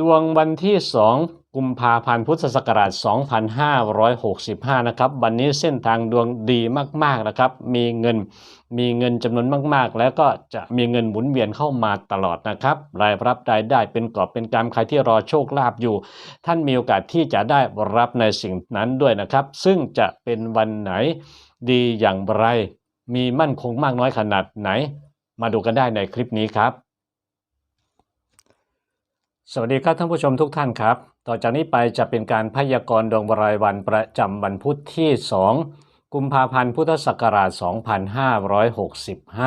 ดวงวันที่ 2 กุมภาพันธ์พุทธศักราช 2565 นะครับ วันนี้เส้นทางดวงดีมากๆนะครับ มีเงินมีเงินจำนวนมากๆ แล้วก็จะมีเงินหมุนเวียนเข้ามาตลอดนะครับรายรับรายได้เป็นกอบเป็นกำใครที่รอโชคลาภอยู่ ท่านมีโอกาสที่จะได้รับในสิ่งนั้นด้วยนะครับ ซึ่งจะเป็นวันไหนดีอย่างไร มีมั่นคงมากน้อยขนาดไหน มาดูกันได้ในคลิปนี้ครับ สวัสดีครับท่านผู้ชมทุกท่านครับ ต่อจากนี้ไปจะเป็นการพยากรณ์ดวงรายวันประจำวันพุธที่ 2 กุมภาพันธ์พุทธศักราช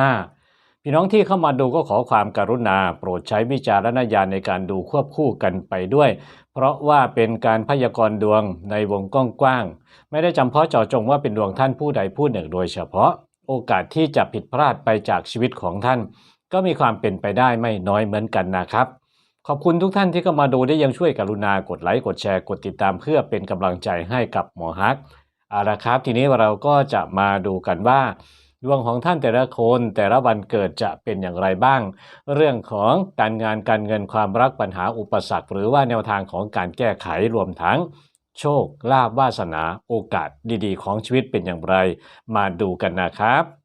2565 พี่น้องที่เข้ามาดูก็ขอความกรุณา โปรดใช้วิจารณญาณในการดูควบคู่กันไปด้วย เพราะว่าเป็นการพยากรณ์ดวงในวงกว้างๆ ไม่ได้จำเพาะเจาะจงว่าเป็นดวงท่านผู้ใดผู้หนึ่งโดยเฉพาะ โอกาสที่จะผิดพลาดไปจากชีวิตของท่าน ก็มีความเป็นไปได้ไม่น้อยเหมือนกันนะครับ ขอบคุณทุกท่านที่เข้ามาดูได้ยังช่วยกรุณากดไลค์กดแชร์กดติดตามเพื่อเป็นกำลังใจให้กับหมอฮักเอาละครับ ทีนี้เราก็จะมาดูกันว่าดวงของท่านแต่ละคนแต่ละวันเกิดจะเป็นอย่างไรบ้าง เรื่องของการงานการเงินความรักปัญหาอุปสรรค หรือว่าแนวทางของการแก้ไขรวมทั้ง โชคลาภวาสนาโอกาสดีๆ ของชีวิตเป็นอย่างไร มาดูกันนะครับ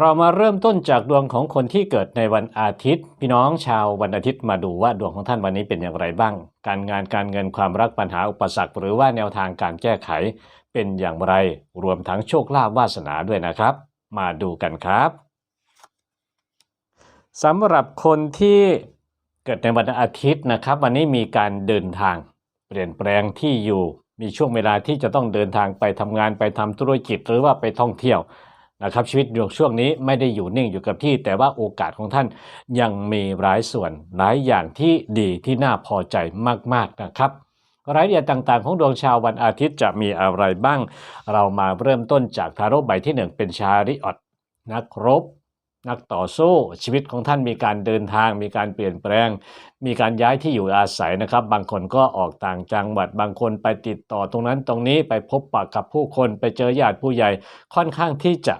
เรามาเริ่มต้นจากดวงของคนที่เกิดในวันอาทิตย์ พี่น้องชาววันอาทิตย์มาดูว่าดวงของท่านวันนี้เป็นอย่างไรบ้าง การงานการเงินความรักปัญหาอุปสรรค หรือว่าแนวทางการแก้ไข เป็นอย่างไรรวมทั้งโชคลาภวาสนาด้วยนะครับ มาดูกันครับสำหรับคนที่เกิดในวันอาทิตย์นะครับ วันนี้มีการเดินทาง เปลี่ยนแปลงที่อยู่ มีช่วงเวลาที่จะต้องเดินทางไปทำงานไปทำธุรกิจหรือว่าไปท่องเที่ยว นะครับชีวิตช่วงนี้ไม่ได้อยู่นิ่งอยู่กับที่ แต่ว่าโอกาสของท่านยังมีหลายส่วนหลายอย่างที่ดีที่น่าพอใจมากๆนะครับรายละเอียดต่างๆ ของดวงชาววันอาทิตย์จะมีอะไรบ้าง เรามาเริ่มต้นจากทาโร่ใบที่หนึ่งเป็นชาริออตนักรบ นักต่อสู้ชีวิตของท่านมีการเดินทาง มีการเปลี่ยนแปลง มีการย้ายที่อยู่อาศัยนะครับ บางคนก็ออกต่างจังหวัดบางคนไปติดต่อตรงนั้นตรงนี้ไปพบปะกับผู้คนไปเจอญาติผู้ใหญ่ค่อนข้างที่จะ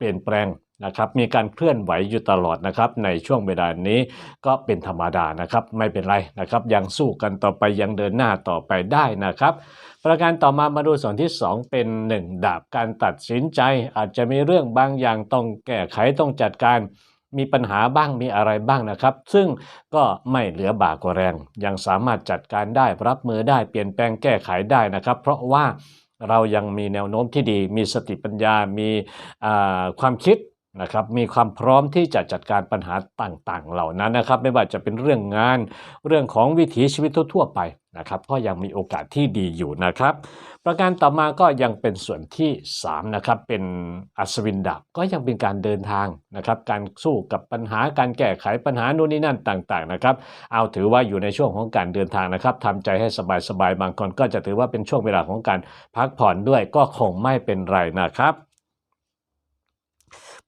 เปลี่ยนแปลงนะครับมีการเคลื่อนไหวอยู่ตลอดนะครับในช่วงเวลานี้ก็เป็นธรรมดานะครับไม่เป็นไรนะครับยังสู้กันต่อไปยังเดินหน้าต่อไปได้นะครับ ประการต่อมามาดูส่วนที่ 2 เป็น 1 ดาบการตัดสินใจ อาจจะมีเรื่องบางอย่างต้องแก้ไขต้องจัดการมีปัญหาบ้างมีอะไรบ้างนะครับ ซึ่งก็ไม่เหลือบากกว่าแรง ยังสามารถจัดการได้รับมือได้เปลี่ยนแปลงแก้ไขได้นะครับ เพราะว่า เรายังมีแนวโน้มที่ดี มีสติปัญญา มีความคิดนะครับมีความพร้อมที่จะจัดการปัญหาต่างๆ เหล่านั้นนะครับ ไม่ว่าจะเป็นเรื่องงานเรื่องของวิถีชีวิตทั่วๆไปนะครับ ก็ยังมีโอกาสที่ดีอยู่นะครับ ประการต่อมาก็ยังเป็นส่วนที่3นะครับเป็นอัศวินดาบก็ยังเป็นการเดินทางนะครับ การสู้กับปัญหาการแก้ไขปัญหาโน่นนี่นั่นต่างๆนะครับ เอาถือว่าอยู่ในช่วงของการเดินทางนะครับทำใจให้สบายๆบางคนก็จะถือว่าเป็นช่วงเวลาของการพักผ่อนด้วยก็คงไม่เป็นไรนะครับ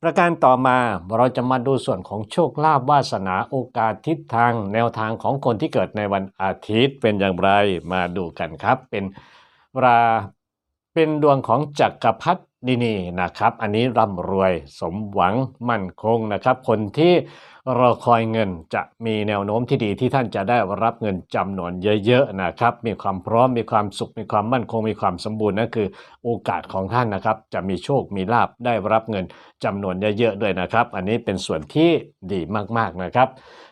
ประการต่อมาเราจะมาดูส่วนของโชคลาภวาสนาโอกาสทิศทาง แนวทางของคนที่เกิดในวันอาทิตย์เป็นอย่างไรมาดูกันครับ เป็น ราเป็นดวงของจักรพรรดินีนะครับ อันนี้ร่ำรวยสมหวังมั่นคงนะครับ คนที่ รอคอยเงินจะมีแนวโน้มที่ดีที่ท่านจะได้รับเงินจำนวนเยอะๆนะครับ มีความพร้อมมีความสุขมีความมั่นคงมีความสมบูรณ์นั่นคือโอกาสของท่านนะครับ จะมีโชคมีลาบได้รับเงินจำนวนเยอะๆด้วยนะครับ อันนี้เป็นส่วนที่ดีมากๆนะครับ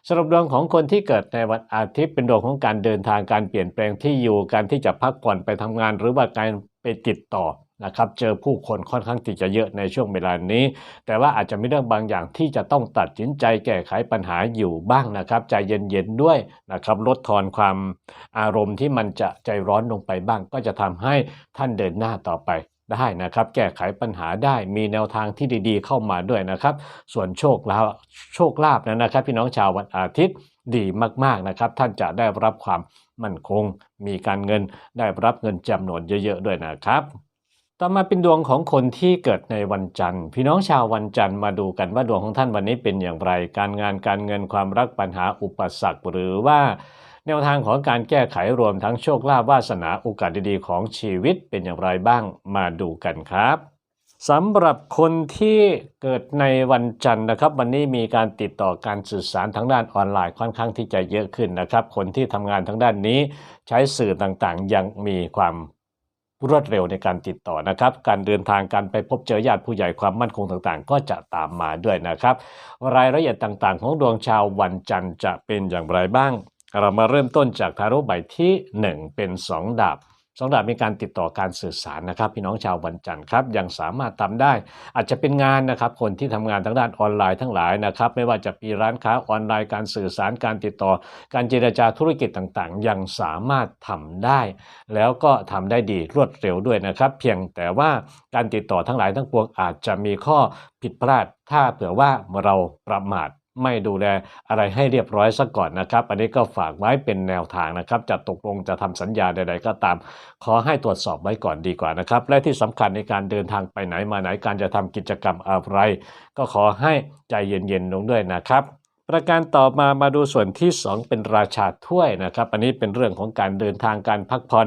สำหรับดวงของคนที่เกิดในวันอาทิตย์เป็นดวงของการเดินทางการเปลี่ยนแปลงที่อยู่การที่จะพักผ่อนไปทำงาน หรือว่าการไปติดต่อ นะครับเจอผู้คนค่อนข้างที่จะเยอะในช่วงเวลานี้ แต่ว่าอาจจะมีเรื่องบางอย่างที่จะต้องตัดสินใจแก้ไขปัญหาอยู่บ้างนะครับใจเย็นๆด้วยนะครับลดทอนความอารมณ์ที่มันจะใจร้อนลงไปบ้าง ก็จะทำให้ท่านเดินหน้าต่อไปได้นะครับ แก้ไขปัญหาได้มีแนวทางที่ดีๆ เข้ามาด้วยนะครับ ส่วนโชคลาภโชคลาภนะครับ พี่น้องชาววันอาทิตย์ดีมากๆนะครับ ท่านจะได้รับความมั่นคง มีการเงินได้รับเงินจำนวนเยอะ ๆ ด้วยนะครับ ต่อมาเป็นดวงของคนที่เกิดในวันจันทร์ พี่น้องชาววันจันทร์มาดูกันว่าดวงของท่านวันนี้เป็นอย่างไร การงานการเงินความรักปัญหาอุปสรรค หรือว่าแนวทางของการแก้ไขรวมทั้งโชคลาภวาสนาโอกาสดีๆของชีวิตเป็นอย่างไรบ้างมาดูกันครับสำหรับคนที่เกิดในวันจันทร์นะครับ วันนี้มีการติดต่อการสื่อสารทางด้านออนไลน์ค่อนข้างที่จะเยอะขึ้นนะครับ คนที่ทำงานทางด้านนี้ใช้สื่อต่างๆ ยังมีความ รวดเร็วในการติดต่อนะครับ การเดินทางการไปพบเจอญาติผู้ใหญ่ความมั่นคงต่างๆ ก็จะตามมาด้วยนะครับ รายละเอียดต่างๆ ของดวงชาววันจันทร์จะเป็นอย่างไรบ้าง เรามาเริ่มต้นจากทารุใบที่ 1 เป็น 2 ดาบ สองดาบมีการติดต่อการสื่อสารนะครับ พี่น้องชาววันจันทร์ครับยังสามารถทำได้ อาจจะเป็นงานนะครับคนที่ทำงานทางด้านออนไลน์ทั้งหลายนะครับไม่ว่าจะมีร้านค้าออนไลน์การสื่อสารการติดต่อ การเจรจาธุรกิจต่างๆ ยังสามารถทำได้ แล้วก็ทำได้ดีรวดเร็วด้วยนะครับ เพียงแต่ว่าการติดต่อทั้งหลายทั้งปวงอาจจะมีข้อผิดพลาด ถ้าเผื่อว่าเราประมาท ไม่ดูแลอะไรให้เรียบร้อยซะก่อนนะครับ อันนี้ก็ฝากไว้เป็นแนวทางนะครับ จะตกลงจะทำสัญญาใดๆก็ตาม ขอให้ตรวจสอบไว้ก่อนดีกว่านะครับ และที่สำคัญในการเดินทางไปไหนมาไหนการจะทำกิจกรรมอะไร ก็ขอให้ใจเย็นๆลงด้วยนะครับ ประการต่อมามาดูส่วนที่ 2 เป็นราชาถ้วยนะครับ อันนี้เป็นเรื่องของการเดินทางการพักผ่อน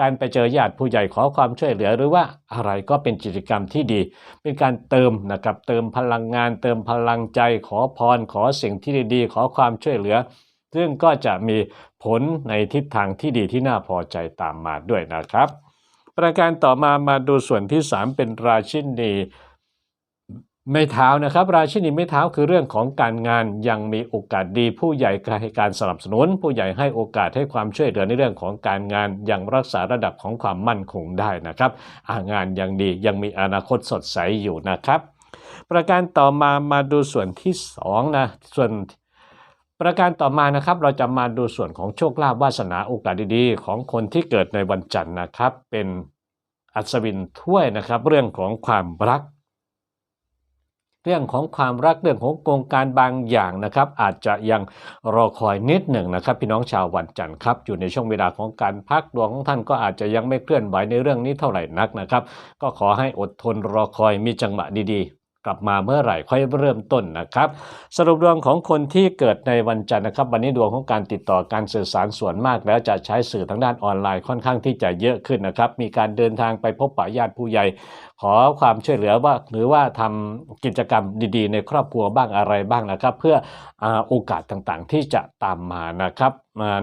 การไปเจอญาติผู้ใหญ่ขอความช่วยเหลือ หรือว่าอะไรก็เป็นกิจกรรมที่ดี เป็นการเติมนะครับเติมพลังงาน เติมพลังใจขอพร ขอสิ่งที่ดีๆ ขอความช่วยเหลือ ซึ่งก็จะมีผลในทิศทางที่ดีที่น่าพอใจตามมาด้วยนะครับ ประการต่อมามาดูส่วนที่ 3 เป็นราชินี ไม่เท้านะครับ ราชินีไม่เท้าคือเรื่องของการงานยังมีโอกาสดี ผู้ใหญ่ให้การสนับสนุน ผู้ใหญ่ให้โอกาสให้ความช่วยเหลือในเรื่องของการงานยังรักษาระดับของความมั่นคงได้นะครับางานยังดียังมีอนาคตสดใสอยู่นะครับ ประการต่อมามาดูส่วนที่2นะส่วนประการต่อมานะครับเราจะมาดูส่วนของโชคลาภวาสนาโอกาสดีๆ ของคนที่เกิดในวันจันทร์นะครับ เป็นอัศวินถ้วยนะครับ เรื่องของความรัก เรื่องของความรักเรื่องของโครงการบางอย่างนะครับ อาจจะยังรอคอยนิดหนึ่งนะครับ พี่น้องชาววันจันทร์ครับ อยู่ในช่วงเวลาของการพักดวงของท่านก็อาจจะยังไม่เคลื่อนไหวในเรื่องนี้เท่าไหร่นักนะครับ ก็ขอให้อดทนรอคอยมีจังหวะดีๆกลับมาเมื่อไหร่ค่อยเริ่มต้นนะครับ สรุปดวงของคนที่เกิดในวันจันทร์นะครับ วันนี้ดวงของการติดต่อการสื่อสารส่วนมาก แล้วจะใช้สื่อทางด้านออนไลน์ค่อนข้างที่จะเยอะขึ้นนะครับ มีการเดินทางไปพบปะญาติผู้ใหญ่ ขอความช่วยเหลือว่าหรือว่าทำกิจกรรมดีๆ ในครอบครัวบ้างอะไรบ้างนะครับ เพื่ออโอกาสต่างๆ ที่จะตามมานะครับ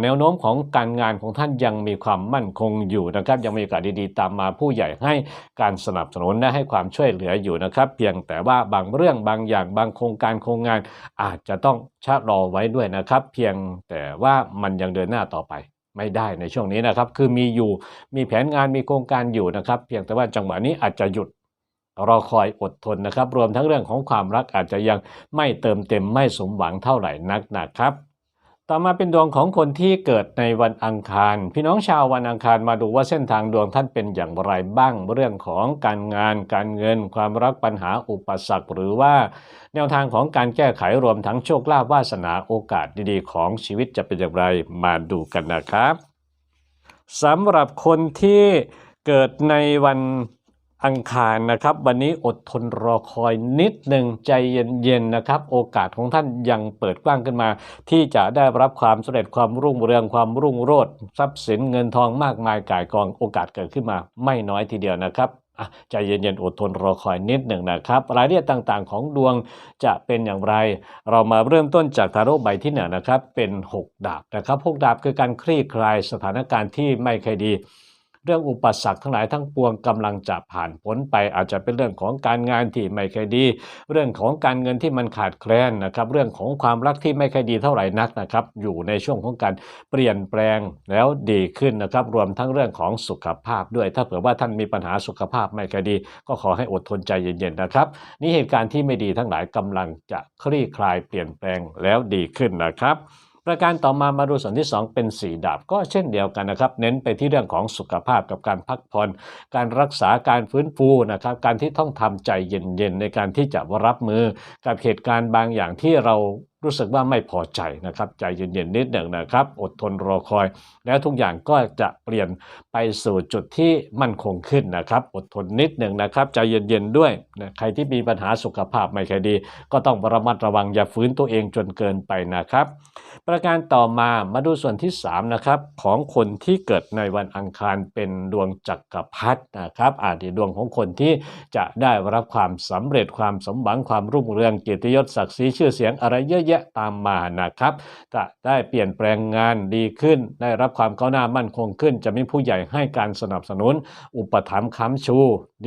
แนวโน้มของการงานของท่านยังมีความมั่นคงอยู่นะครับ ยังมีโอกาสดีๆ ตามมาผู้ใหญ่ให้การสนับสนุนและให้ความช่วยเหลืออยู่นะครับ เพียงแต่ว่าบางเรื่องบางอย่างบางโครงการโครงงานอาจจะต้องชะลอไว้ด้วยนะครับ เพียงแต่ว่ามันยังเดินหน้าต่อไป ไม่ได้ในช่วงนี้นะครับ คือมีอยู่มีแผนงานมีโครงการอยู่นะครับ เพียงแต่ว่าจังหวะนี้อาจจะหยุดรอคอยอดทนนะครับ รวมทั้งเรื่องของความรักอาจจะยังไม่เติมเต็มไม่สมหวังเท่าไหร่นักนะครับ ต่อมาเป็นดวงของคนที่เกิดในวันอังคาร พี่น้องชาววันอังคารมาดูว่าเส้นทางดวงท่านเป็นอย่างไรบ้างเรื่องของการงาน การเงิน ความรักปัญหาอุปสรรค หรือว่า แนวทางของการแก้ไขรวมทั้งโชคลาภวาสนาโอกาสดีๆ ของชีวิตจะเป็นอย่างไรมาดูกันนะครับสำหรับคนที่เกิดในวัน อังคารนะครับ วันนี้อดทนรอคอยนิดหนึ่งใจเย็นๆนะครับ โอกาสของท่านยังเปิดกว้างขึ้นมา ที่จะได้รับความสำเร็จความรุ่งเรืองความรุ่งโรจน์ทรัพย์สินเงินทองมากมายก่ายกองโอกาสเกิดขึ้นมา ไม่น้อยทีเดียวนะครับใจเย็นๆอดทนรอคอยนิดหนึ่งนะครับ รายละเอียดต่างๆ ของดวงจะเป็นอย่างไร เรามาเริ่มต้นจากทาโร่ใบที่หนึ่งนะครับ เป็น 6 ดาบนะครับหกดาบคือการคลี่คลายสถานการณ์ที่ไม่เคอยดี เรื่องอุปสรรคทั้งหลายทั้งปวงกำลังจะผ่านพ้นไป อาจจะเป็นเรื่องของการงานที่ไม่เคอยดี เรื่องของการเงินที่มันขาดแคลนนะครับ เรื่องของความรักที่ไม่ค่อยดีเท่าไหร่นักนะครับ อยู่ในช่วงของการเปลี่ยนแปลงแล้วดีขึ้นนะครับ รวมทั้งเรื่องของสุขภาพด้วย ถ้าเผื่อว่าท่านมีปัญหาสุขภาพไม่ค่อยดี ก็ขอให้อดทนใจเย็นๆนะครับ นี่เหตุการณ์ที่ไม่ดีทั้งหลายกำลังจะคลี่คลายเปลี่ยนแปลงแล้วดีขึ้นนะครับ ประการต่อมามาดูส่วนที่ 2 เป็นสีดาบก็เช่นเดียวกันนะครับ เน้นไปที่เรื่องของสุขภาพกับการพักผ่อน การรักษาการฟื้นฟูนะครับ การที่ต้องทำใจเย็นๆ ในการที่จะรับมือกับเหตุการณ์บางอย่างที่เรา รู้สึกว่าไม่พอใจนะครับ ใจเย็นๆนิดหนึ่งนะครับ อดทนรอคอย แล้วทุกอย่างก็จะเปลี่ยนไปสู่จุดที่มั่นคงขึ้นนะครับ อดทนนิดหนึ่งนะครับ ใจเย็นๆด้วยนะใครที่มีปัญหาสุขภาพไม่ค่อยดี ก็ต้องระมัดระวังอย่าฝืนตัวเองจนเกินไปนะครับ ประการต่อมามาดูส่วนที่3นะครับของคนที่เกิดในวันอังคารเป็นดวงจักรพรรดินะครับอาจจะดวงของคนที่จะได้รับความสำเร็จความสมหวังความรุ่งเรืองเกียรติยศศักดิ์ศรีชื่อเสียงอะไรเยอะแยะตามมานะครับ จะได้เปลี่ยนแปลงงานดีขึ้น ได้รับความก้าวหน้ามั่นคงขึ้น จะมีผู้ใหญ่ให้การสนับสนุน อุปถัมภ์ค้ำชู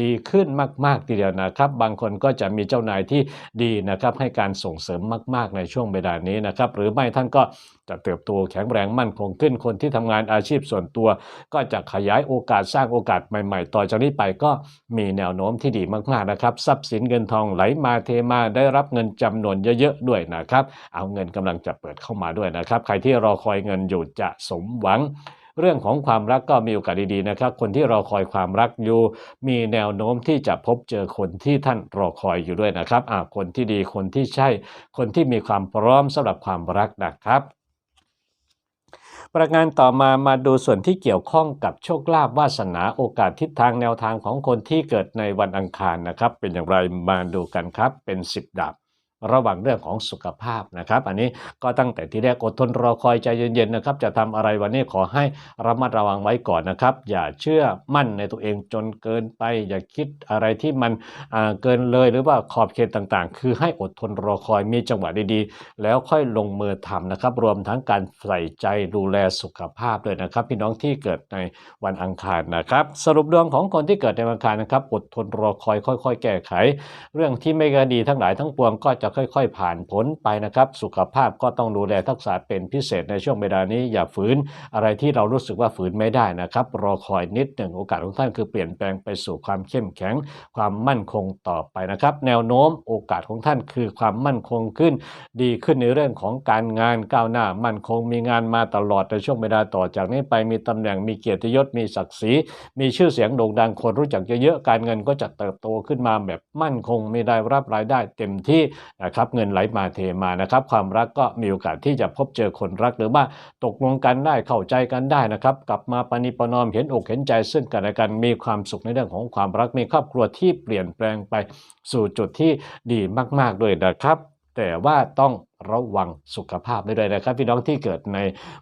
ดีขึ้นมาก ๆ ทีเดียวนะครับ บางคนก็จะมีเจ้านายที่ดีนะครับให้การส่งเสริมมาก ๆ ในช่วงเวลานี้นะครับ หรือไม่ท่านก็จะเติบโตแข็งแรงมั่นคงขึ้น คนที่ทำงานอาชีพส่วนตัว ก็จะขยายโอกาสสร้างโอกาสใหม่ ๆ ต่อจากนี้ไปก็มีแนวโน้มที่ดีมากๆนะครับ ทรัพย์สินเงินทองไหลมาเทมาได้รับเงินจำนวนเยอะๆด้วยนะครับ เอาเงินกำลังจะเปิดเข้ามาด้วยนะครับ ใครที่รอคอยเงินอยู่จะสมหวังเรื่องของความรักก็มีโอกาสดีๆนะครับ คนที่รอคอยความรักอยู่ มีแนวโน้มที่จะพบเจอคนที่ท่านรอคอยอยู่ด้วยนะครับอ่าคนที่ดีคนที่ใช่ คนที่มีความพร้อมสำหรับความรักนะครับ ประการต่อมามาดูส่วนที่เกี่ยวข้องกับโชคลาภวาสนาโอกาสทิศทางแนวทางของคนที่เกิดในวันอังคารนะครับ เป็นอย่างไรมาดูกันครับเป็น10ดาบ ระหว่างเรื่องของสุขภาพนะครับ อันนี้ก็ตั้งแต่ที่แรกอดทนรอคอยใจเย็นๆนะครับ จะทำอะไรวันนี้ขอให้ระมัดระวังไว้ก่อนนะครับ อย่าเชื่อมั่นในตัวเองจนเกินไป อย่าคิดอะไรที่มันอ่าเกินเลยหรือว่าขอบเขตต่างๆ คือให้อดทนรอคอยมีจังหวะดีๆ แล้วค่อยลงมือทำนะครับ รวมทั้งการใส่ใจดูแลสุขภาพด้วยนะครับ พี่น้องที่เกิดในวันอังคารนะครับ สรุปดวงของคนที่เกิดในวันอังคารนะครับ อดทนรอคอยค่อย ๆ แก้ไข เรื่องที่ไม่ดีทั้งหลายทั้งปวงก็จะค่อย ๆ ผ่านพ้นไปนะครับ สุขภาพก็ต้องดูแลทักษะเป็นพิเศษในช่วงเวลานี้ อย่าฝืนอะไรที่เรารู้สึกว่าฝืนไม่ได้นะครับ รอคอยนิดหนึ่งโอกาสของท่านคือเปลี่ยนแปลงไปสู่ความเข้มแข็ง ความมั่นคงต่อไปนะครับ แนวโน้มโอกาสของท่านคือความมั่นคงขึ้น ดีขึ้นในเรื่องของการงานก้าวหน้า มั่นคงมีงานมาตลอดในช่วงเวลาต่อจากนี้ไปมีตำแหน่งมีเกียรติยศมีศักดิ์ศรีมีชื่อเสียงโด่งดังคนรู้จักเยอะๆการเงินก็จะเติบโตขึ้นมาแบบมั่นคงมีได้รับรายได้เต็มที่นะครับเงินไหลมาเทมานะครับความรักก็มีโอกาสที่จะพบเจอคนรักหรือว่าตกลงกันได้เข้าใจกันได้นะครับ กลับมาปณิปรนอมเห็นอกเห็นใจซึ่งกันและกันมีความสุขในเรื่องของความรักมีครอบครัวที่เปลี่ยนแปลงไปสู่จุดที่ดีมาก ๆ ด้วยนะครับ แต่ว่าต้องระวังสุขภาพด้วยนะครับ พี่น้องที่เกิดใน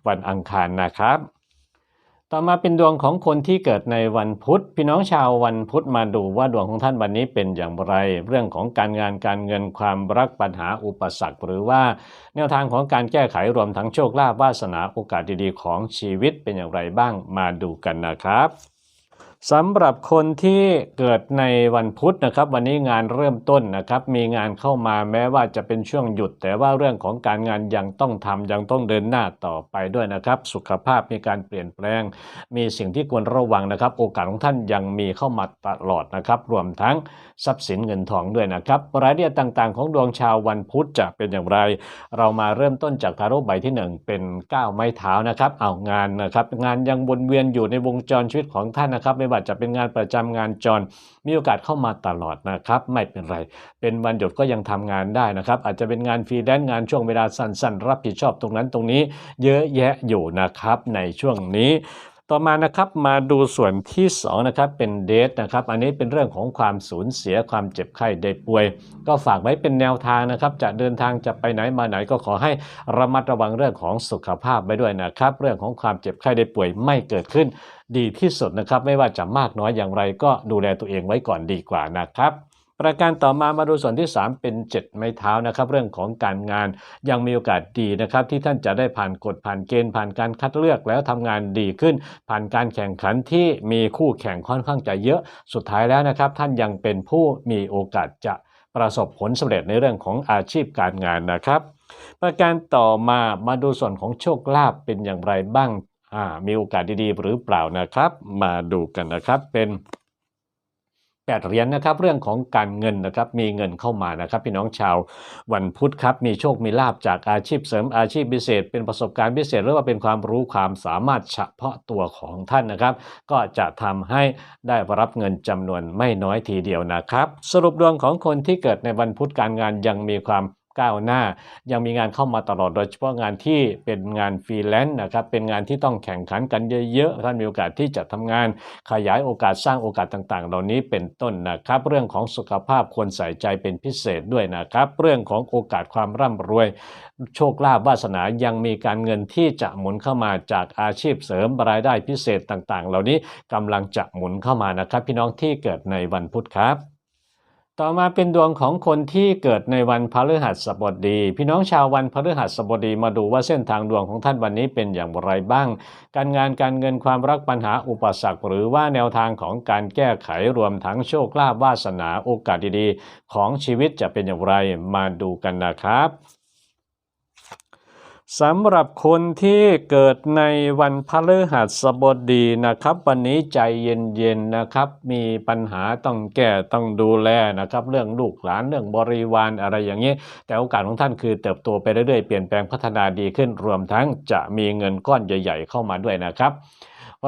วันอังคารนะครับ ต่อมาเป็นดวงของคนที่เกิดในวันพุธ พี่น้องชาววันพุธมาดูว่าดวงของท่านวันนี้เป็นอย่างไร เรื่องของการงานการเงินความรักปัญหาอุปสรรค หรือว่าแนวทางของการแก้ไขรวมทั้งโชคลาภวาสนาโอกาสดีๆของชีวิตเป็นอย่างไรบ้างมาดูกันนะครับ สำหรับคนที่เกิดในวันพุธนะครับ วันนี้งานเริ่มต้นนะครับ มีงานเข้ามาแม้ว่าจะเป็นช่วงหยุด แต่ว่าเรื่องของการงานยังต้องทำยังต้องเดินหน้าต่อไปด้วยนะครับ สุขภาพมีการเปลี่ยนแปลง มีสิ่งที่ควรระวังนะครับ โอกาสของท่านยังมีเข้ามาตลอดนะครับ รวมทั้งทรัพย์สินเงินทองด้วยนะครับรายละเอียดต่างๆ ของดวงชาววันพุธจะเป็นอย่างไร เรามาเริ่มต้นจากทาโร่ใบที่ 1 เป็น9ไม้เท้านะครับเอางานนะครับงานยังวนเวียนอยู่ในวงจรชีวิตของท่านนะครับไมว่าจะเป็นงานประจำงานจร มีโอกาสเข้ามาตลอดนะครับ ไม่เป็นไร เป็นวันหยุดก็ยังทำงานได้นะครับ อาจจะเป็นงานฟรีแลนซ์งานช่วงเวลาสั้นๆ รับผิดชอบตรงนั้นตรงนี้ เยอะแยะอยู่นะครับในช่วงนี้ ต่อมานะครับมาดูส่วนที่2นะครับเป็นเดทนะครับอันนี้เป็นเรื่องของความสูญเสียความเจ็บไข้ได้ป่วย ก็ฝากไว้เป็นแนวทางนะครับ จะเดินทางจะไปไหนมาไหนก็ขอให้ระมัดระวังเรื่องของสุขภาพไว้ด้วยนะครับ เรื่องของความเจ็บไข้ได้ป่วยไม่เกิดขึ้น ดีที่สุดนะครับ ไม่ว่าจะมากน้อยอย่างไรก็ดูแลตัวเองไว้ก่อนดีกว่านะครับ ประการต่อมามาดูส่วนที่ 3 เป็น 7 ไม้เท้านะครับ เรื่องของการงานยังมีโอกาสดีนะครับ ที่ท่านจะได้ผ่านกฎผ่านเกณฑ์ผ่านการคัดเลือกแล้วทำงานดีขึ้น ผ่านการแข่งขันที่มีคู่แข่งค่อนข้างจะเยอะสุดท้ายแล้วนะครับ ท่านยังเป็นผู้มีโอกาสจะประสบผลสำเร็จในเรื่องของอาชีพการงานนะครับ ประการต่อมามาดูส่วนของโชคลาภเป็นอย่างไรบ้างมีโอกาสดีๆ หรือเปล่านะครับ มาดูกันนะครับเป็น แปดเหรียญนะครับเรื่องของการเงินนะครับมีเงินเข้ามานะครับ พี่น้องชาววันพุธครับมีโชคมีลาบจากอาชีพเสริมอาชีพพิเศษ เป็นประสบการณ์พิเศษหรือว่าเป็นความรู้ความสามารถเฉพาะตัวของท่านนะครับ ก็จะทำให้ได้รับเงินจำนวนไม่น้อยทีเดียวนะครับ สรุปดวงของคนที่เกิดในวันพุธการงานยังมีความ ก้าวหน้า ยังมีงานเข้ามาตลอดโดยเฉพาะงานที่เป็นงานฟรีแลนซ์นะครับเป็นงานที่ต้องแข่งขันกันเยอะๆท่านมีโอกาสที่จะทำงานขยายโอกาสสร้างโอกาสต่างๆ เหล่านี้เป็นต้นนะครับ เรื่องของสุขภาพควรใส่ใจเป็นพิเศษด้วยนะครับ เรื่องของโอกาสความร่ำรวย โชคลาภวาสนายังมีการเงินที่จะหมุนเข้ามาจากอาชีพเสริมรายได้พิเศษต่างๆ เหล่านี้กำลังจะหมุนเข้ามานะครับ พี่น้องที่เกิดในวันพุธครับ ต่อมาเป็นดวงของคนที่เกิดในวันพฤหัสบดี พี่น้องชาววันพฤหัสบดีมาดูว่าเส้นทางดวงของท่านวันนี้เป็นอย่างไรบ้าง การงานการเงินความรักปัญหาอุปสรรค หรือว่าแนวทางของการแก้ไขรวมทั้งโชคลาภวาสนาโอกาสดีๆ ของชีวิตจะเป็นอย่างไรมาดูกันนะครับ สำหรับคนที่เกิดในวันพฤหัสบดีนะครับ วันนี้ใจเย็นๆนะครับ มีปัญหาต้องแก้ต้องดูแลนะครับ เรื่องลูกหลานเรื่องบริวารอะไรอย่างนี้ แต่โอกาสของท่านคือเติบโตไปเรื่อยๆเปลี่ยนแปลงพัฒนาดีขึ้นรวมทั้งจะมีเงินก้อนใหญ่ ๆ เข้ามาด้วยนะครับ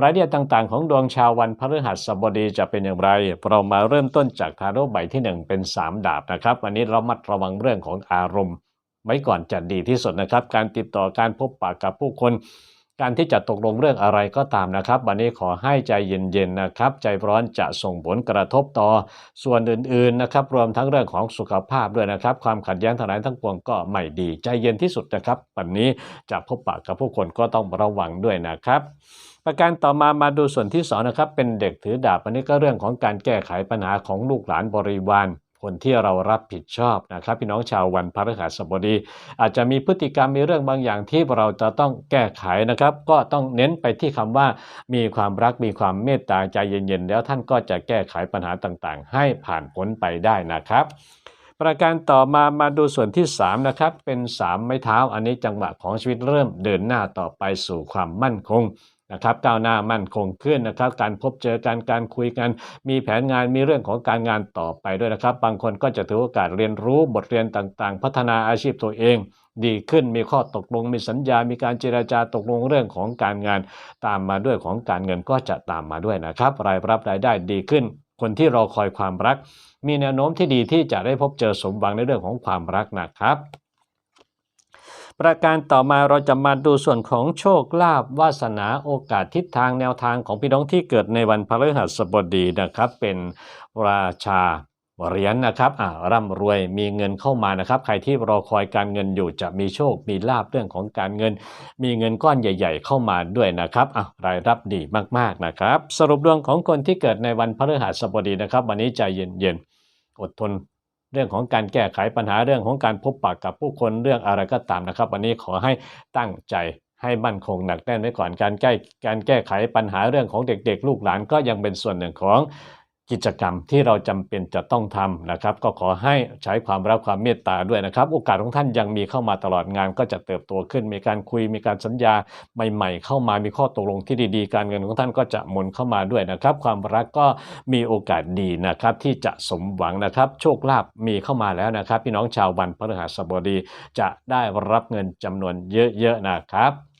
รายละเอียดต่างๆ ของดวงชาววันพฤหัสบดีจะเป็นอย่างไร เรามาเริ่มต้นจากทาโร่ใบที่ 1 เป็น 3 ดาบนะครับ วันนี้เรามัดระวังเรื่องของอารมณ์ ไว้ก่อนจะดีที่สุดนะครับ การติดต่อการพบปะกับผู้คน การที่จะตกลงเรื่องอะไรก็ตามนะครับ วันนี้ขอให้ใจเย็นๆนะครับ ใจร้อนจะส่งผลกระทบต่อส่วนอื่นๆนะครับ รวมทั้งเรื่องของสุขภาพด้วยนะครับ ความขัดแย้งทั้งหลายทั้งปวงก็ไม่ดี ใจเย็นที่สุดนะครับ วันนี้จะพบปะกับผู้คนก็ต้องระวังด้วยนะครับประการต่อมามาดูส่วนที่สองนะครับเป็นเด็กถือดาบอันนี้ก็เรื่องของการแก้ไขปัญหาของลูกหลานบริวาร คนที่เรารับผิดชอบนะครับ พี่น้องชาววันพฤหัสบดี อาจจะมีพฤติกรรมมีเรื่องบางอย่างที่เราจะต้องแก้ไขนะครับ ก็ต้องเน้นไปที่คำว่า มีความรักมีความเมตตาใจเย็นๆ แล้วท่านก็จะแก้ไขปัญหาต่างๆ ให้ผ่านพ้นไปได้นะครับประการต่อมามาดูส่วนที่ 3 นะครับ เป็น 3 ไม้เท้าอันนี้จังหวะของชีวิตเริ่มเดินหน้าต่อไปสู่ความมั่นคง นะครับก้าวหน้ามั่นคงขึ้นนะครับ การพบเจอการการคุยกัน มีแผนงานมีเรื่องของการงานต่อไปด้วยนะครับ บางคนก็จะถือโอกาสเรียนรู้บทเรียนต่างๆ พัฒนาอาชีพตัวเองดีขึ้นมีข้อตกลงมีสัญญา มีการเจราจาตกลงเรื่องของการงาน ตามมาด้วยของการเงินก็จะตามมาด้วยนะครับ รายรับรายได้ดีขึ้น คนที่รอคอยความรัก มีแนวโน้มที่ดีที่จะได้พบเจอสมหวังในเรื่องของความรักนะครับ ประการต่อมาเราจะมาดูส่วนของโชคลาภวาสนาโอกาสทิศทางแนวทางของพี่น้องที่เกิดในวันพฤหัสบดีนะครับ เป็นราชาเหรียญนะครับอ่าร่ำรวยมีเงินเข้ามานะครับ ใครที่รอคอยการเงินอยู่จะมีโชค มีลาภเรื่องของการเงิน มีเงินก้อนใหญ่ ๆ เข้ามาด้วยนะครับอะรายรับดีมากๆนะครับ สรุปดวงของคนที่เกิดในวันพฤหัสบดีนะครับ วันนี้ใจเย็นๆอดทน เรื่องของการแก้ไขปัญหาเรื่องของการพบปะกับผู้คนเรื่องอะไรก็ตามนะครับ วันนี้ขอให้ตั้งใจให้มั่นคงหนักแน่นไว้ก่อนการแก้การแก้ไขปัญหาเรื่องของเด็กๆ ลูกหลานก็ยังเป็นส่วนหนึ่งของ กิจกรรมที่เราจำเป็นจะต้องทำนะครับ ก็ขอให้ใช้ความรักความเมตตาด้วยนะครับ โอกาสของท่านยังมีเข้ามาตลอดงานก็จะเติบโตขึ้น มีการคุยมีการสัญญาใหม่ ๆ เข้ามามีข้อตกลงที่ดีๆ การเงินของท่านก็จะหมุนเข้ามาด้วยนะครับ ความรักก็มีโอกาสดีนะครับที่จะสมหวังนะครับ โชคลาภมีเข้ามาแล้วนะครับ พี่น้องชาววันพฤหัสบดีจะได้รับเงินจำนวนเยอะๆนะครับ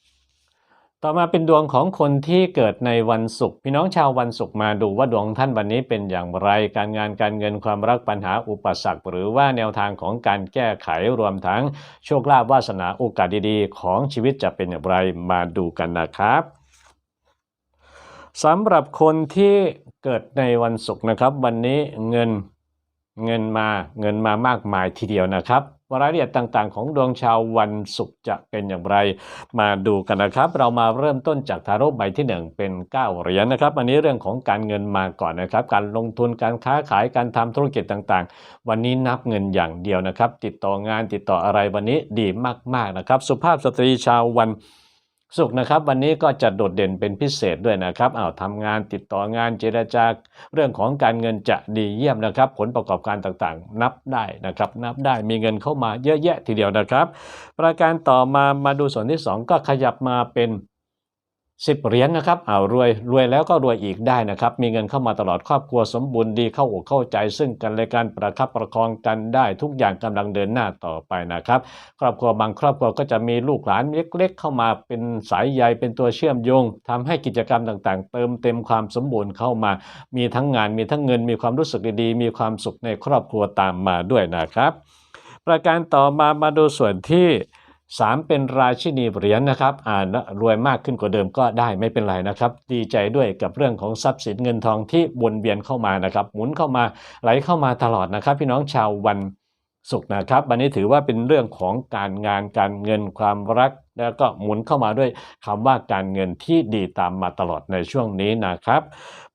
ต่อมาเป็นดวงของคนที่เกิดในวันศุกร์พี่น้องชาววันศุกร์มาดูว่าดวงท่านวันนี้เป็นอย่างไร การงานการเงินความรักปัญหาอุปสรรค หรือว่าแนวทางของการแก้ไขรวมทั้งโชคลาภวาสนาโอกาสดีๆ ของชีวิตจะเป็นอย่างไรมาดูกันนะครับสำหรับคนที่เกิดในวันศุกร์นะครับ วันนี้เงินเงินมาเงินมามากมายทีเดียวนะครับ รายละเอียดต่างๆ ของดวงชาววันศุกร์จะเป็นอย่างไร มาดูกันนะครับ เรามาเริ่มต้นจากทาโร่ใบที่ 1 เป็น 9 เหรียญนะครับ อันนี้เรื่องของการเงินมาก่อนนะครับ การลงทุนการค้าขายการทำธุรกิจต่างๆ วันนี้นับเงินอย่างเดียวนะครับ ติดต่องานติดต่ออะไรวันนี้ดีมากๆนะครับ สุภาพสตรีชาววัน สุขนะครับ วันนี้ก็จะโดดเด่นเป็นพิเศษด้วยนะครับอ้าวทำงานติดต่องานเจรจาเรื่องของการเงินจะดีเยี่ยมนะครับ ผลประกอบการต่างๆ นับได้นะครับ นับได้มีเงินเข้ามาเยอะแยะทีเดียวนะครับ ประการต่อมามาดูส่วนที่ 2 ก็ขยับมาเป็น 10เหรียญนะครับอ้าวรวยรวยแล้วก็รวยอีกได้นะครับ มีเงินเข้ามาตลอดครอบครัวสมบูรณ์ดีเข้าอกเข้าใจ ซึ่งกันและกันประคับประคองกันได้ทุกอย่างกำลังเดินหน้าต่อไปนะครับ ครอบครัวบางครอบครัวก็จะมีลูกหลานเล็ก ๆ เข้ามาเป็นสายใยเป็นตัวเชื่อมโยงทำให้กิจกรรมต่างๆ เติมเต็มความสมบูรณ์เข้ามา มีทั้งงานมีทั้งเงินมีความรู้สึกดีๆ มีความสุขในครอบครัวตามมาด้วยนะครับ ประการต่อมามาดูส่วนที่ 3 เป็นราชินีเหรียญนะครับอ่านรวยมากขึ้นกว่าเดิมก็ได้ไม่เป็นไรนะครับ ดีใจด้วยกับเรื่องของทรัพย์สินเงินทองที่วนเวียนเข้ามานะครับ หมุนเข้ามาไหลเข้ามาตลอดนะครับ พี่น้องชาววันศุกร์นะครับวันนี้ถือว่าเป็นเรื่องของการงานการเงินความรัก แล้วก็หมุนเข้ามาด้วยคำว่าการเงินที่ดีตามมาตลอดในช่วงนี้นะครับ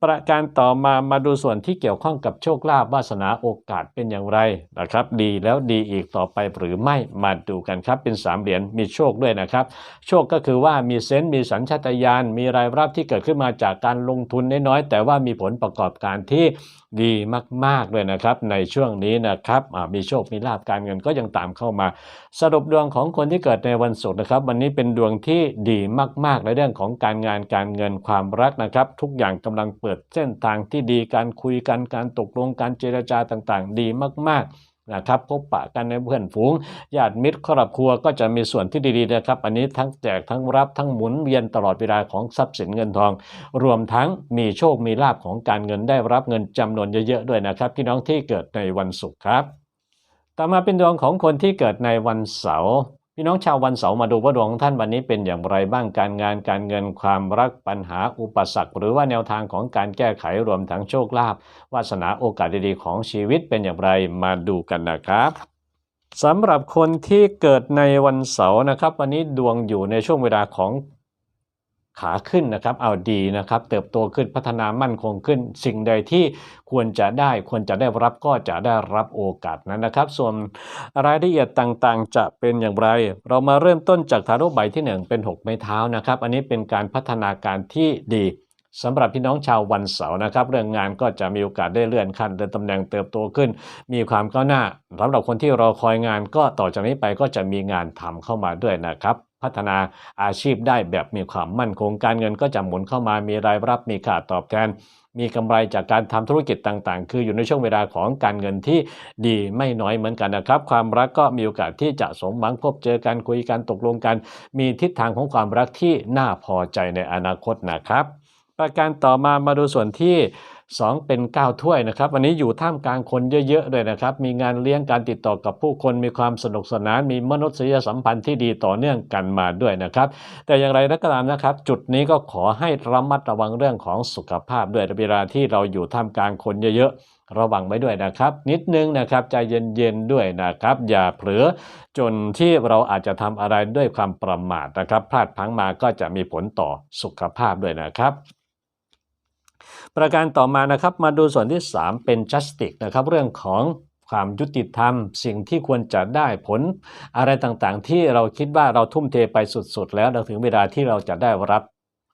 ประการต่อมามาดูส่วนที่เกี่ยวข้องกับโชคลาภวาสนาโอกาสเป็นอย่างไรนะครับ ดีแล้วดีอีกต่อไปหรือไม่มาดูกันครับ เป็นสามเหรียญมีโชคด้วยนะครับ โชคก็คือว่ามีเซนต์มีสัญชาตญาณมีรายรับที่เกิดขึ้นมาจากการลงทุนน้อยๆแต่ว่ามีผลประกอบการที่ดีมากๆเลยนะครับ ในช่วงนี้นะครับมีโชคมีลาภการเงินก็ยังตามเข้ามา สรุปดวงของคนที่เกิดในวันศุกร์นะครับ วันนี้เป็นดวงที่ดีมากๆในเรื่องของการงานการเงินความรักนะครับ ทุกอย่างกำลังเปิดเส้นทางที่ดีการคุยกันการตกลงการเจรจาต่างๆ ดีมากๆนะครับพบปะกันในเพื่อนฝูงญาติมิตรครอบครัวก็จะมีส่วนที่ดีๆนะครับ อันนี้ทั้งแจกทั้งรับทั้งหมุนเวียนตลอดเวลาของทรัพย์สินเงินทอง รวมทั้งมีโชคมีลาภของการเงินได้รับเงินจำนวนเยอะๆด้วยนะครับพี่น้องที่เกิดในวันศุกร์ครับ ต่อมาเป็นดวงของคนที่เกิดในวันเสาร์ พี่น้องชาววันเสาร์มาดูว่าดวงของท่านวันนี้เป็นอย่างไรบ้างการงานการเงินความรักปัญหาอุปสรรค หรือว่าแนวทางของการแก้ไขรวมทั้งโชคลาภวาสนาโอกาสดีๆของชีวิตเป็นอย่างไรมาดูกันนะครับสำหรับคนที่เกิดในวันเสาร์นะครับ วันนี้ดวงอยู่ในช่วงเวลาของ ขาขึ้นนะครับ เอาดีนะครับ เติบโตขึ้นพัฒนามั่นคงขึ้น สิ่งใดที่ควรจะได้ควรจะได้รับก็จะได้รับโอกาสนั้นนะครับ ส่วนรายละเอียดต่างๆ จะเป็นอย่างไร เรามาเริ่มต้นจากทาโร่ใบที่ 1 เป็น 6 ไม้เท้านะครับ อันนี้เป็นการพัฒนาการที่ดีสำหรับพี่น้องชาววันเสาร์นะครับ เรื่องงานก็จะมีโอกาสได้เลื่อนขั้นเลื่อนตำแหน่งเติบโตขึ้น มีความก้าวหน้าสำหรับคนที่รอคอยงานก็ต่อจากนี้ไปก็จะมีงานทำเข้ามาด้วยนะครับ พัฒนาอาชีพได้แบบมีความมั่นคงการเงินก็จะหมุนเข้ามามีรายรับมีค่าตอบแทน มีกำไรจากการทำธุรกิจต่างๆ คืออยู่ในช่วงเวลาของการเงินที่ดีไม่น้อยเหมือนกันนะครับ ความรักก็มีโอกาสที่จะสมหวังพบเจอกันคุยกันตกลงกัน มีทิศทางของความรักที่น่าพอใจในอนาคตนะครับ ประการต่อมามาดูส่วนที่ 2 เป็น 9 ถ้วยนะครับ วันนี้อยู่ท่ามกลางคนเยอะๆเลยนะครับ มีงานเลี้ยงการติดต่อกับผู้คนมีความสนุกสนาน มีมนุษยสัมพันธ์ที่ดีต่อเนื่องกันมาด้วยนะครับ แต่อย่างไรก็ตามนะครับ จุดนี้ก็ขอให้ระมัดระวังเรื่องของสุขภาพด้วยเวลาที่เราอยู่ท่ามกลางคนเยอะๆระวังไว้ด้วยนะครับ นิดนึงนะครับใจเย็นๆด้วยนะครับ อย่าเผลอจนที่เราอาจจะทำอะไรด้วยความประมาทนะครับ พลาดพลั้งมาก็จะมีผลต่อสุขภาพด้วยนะครับ ประการต่อมานะครับมาดูส่วนที่ 3 เป็น justice นะครับเรื่องของความยุติธรรม สิ่งที่ควรจะได้ผล อะไรต่างๆ ที่เราคิดว่าเราทุ่มเทไปสุดๆ แล้วเราถึงเวลาที่เราจะได้รับ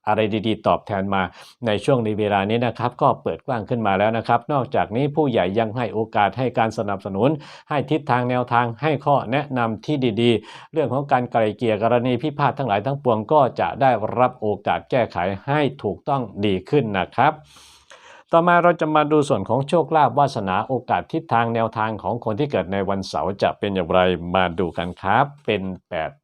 อะไรดีๆ ตอบแทนมาในช่วงในเวลานี้นะครับ ก็เปิดกว้างขึ้นมาแล้วนะครับ นอกจากนี้ผู้ใหญ่ยังให้โอกาสให้การสนับสนุน ให้ทิศทางแนวทางให้ข้อแนะนำที่ดีๆ เรื่องของการไกลเกลี่ยกรณีพิพาททั้งหลายทั้งปวงก็จะได้รับโอกาสแก้ไขให้ถูกต้องดีขึ้นนะครับต่อมาเราจะมาดูส่วนของโชคลาภวาสนาโอกาสทิศทางแนวทางของคนที่เกิดในวันเสาร์จะเป็นอย่างไรมาดูกันครับ เป็น 8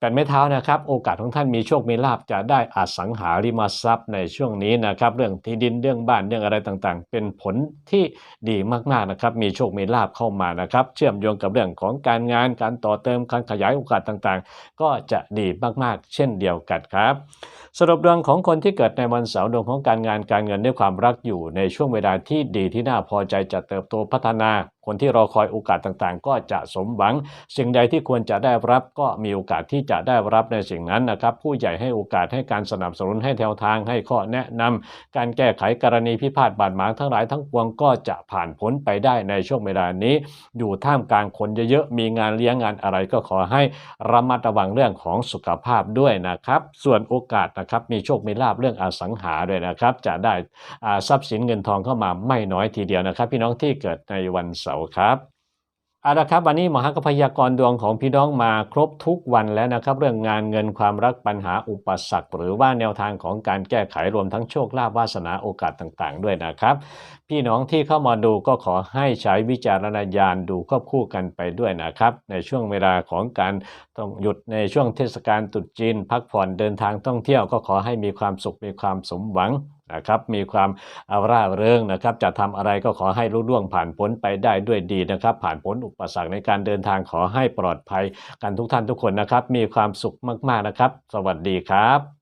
แปดไม้เท้านะครับ โอกาสของท่านมีโชคมีลาบจะได้อสังหาริมทรัพย์ในช่วงนี้นะครับ เรื่องที่ดินเรื่องบ้านเรื่องอะไรต่างๆ เป็นผลที่ดีมากๆนะครับ มีโชคมีลาบเข้ามานะครับ เชื่อมโยงกับเรื่องของการงานการต่อเติมการขยายโอกาสต่างๆ ก็จะดีมากๆ เช่นเดียวกันครับ สรุปดวงของคนที่เกิดในวันเสาร์ดวงของการงานการเงินด้วยความรักอยู่ในช่วงเวลาที่ดีที่น่าพอใจจะเติบโตพัฒนา คนที่รอคอยโอกาสต่างๆ ก็จะสมหวัง สิ่งใดที่ควรจะได้รับก็มีโอกาสที่จะได้รับในสิ่งนั้นนะครับ ผู้ใหญ่ให้โอกาสให้การสนับสนุนให้แนวทางให้ข้อแนะนำการแก้ไขกรณีพิพาทบาดหมางทั้งหลายทั้งปวงก็จะผ่านพ้นไปได้ในช่วงเวลานี้ อยู่ท่ามกลางคนเยอะๆมีงานเลี้ยงงานอะไรก็ขอให้ระมัดระวังเรื่องของสุขภาพด้วยนะครับ ส่วนโอกาสนะครับมีโชคมีลาบเรื่องอสังหาด้วยนะครับ จะได้ทรัพย์สินเงินทองเข้ามาไม่น้อยทีเดียวนะครับ พี่น้องที่เกิดในวันเสาร์ครับเอาละครับวันนี้หมอฮักก็พยากรณ์ดวงของพี่น้องมาครบทุกวันแล้วนะครับ เรื่องงานเงินความรักปัญหาอุปสรรค หรือว่าแนวทางของการแก้ไขรวมทั้งโชคลาภวาสนาโอกาสต่างๆ ด้วยนะครับ พี่น้องที่เข้ามาดูก็ขอให้ใช้วิจารณญาณดูควบคู่กันไปด้วยนะครับ ในช่วงเวลาของการต้องหยุดในช่วงเทศกาลตรุษจีน พักผ่อนเดินทางท่องเที่ยวก็ขอให้มีความสุขมีความสมหวัง นะครับมีความร่าเริงนะครับ จะทำอะไรก็ขอให้รุ่ล่วงผ่านพ้นไปได้ด้วยดีนะครับ ผ่านพ้นอุปสรรคในการเดินทางขอให้ปลอดภัยกันทุกท่านทุกคนนะครับ มีความสุขมากๆนะครับ สวัสดีครับ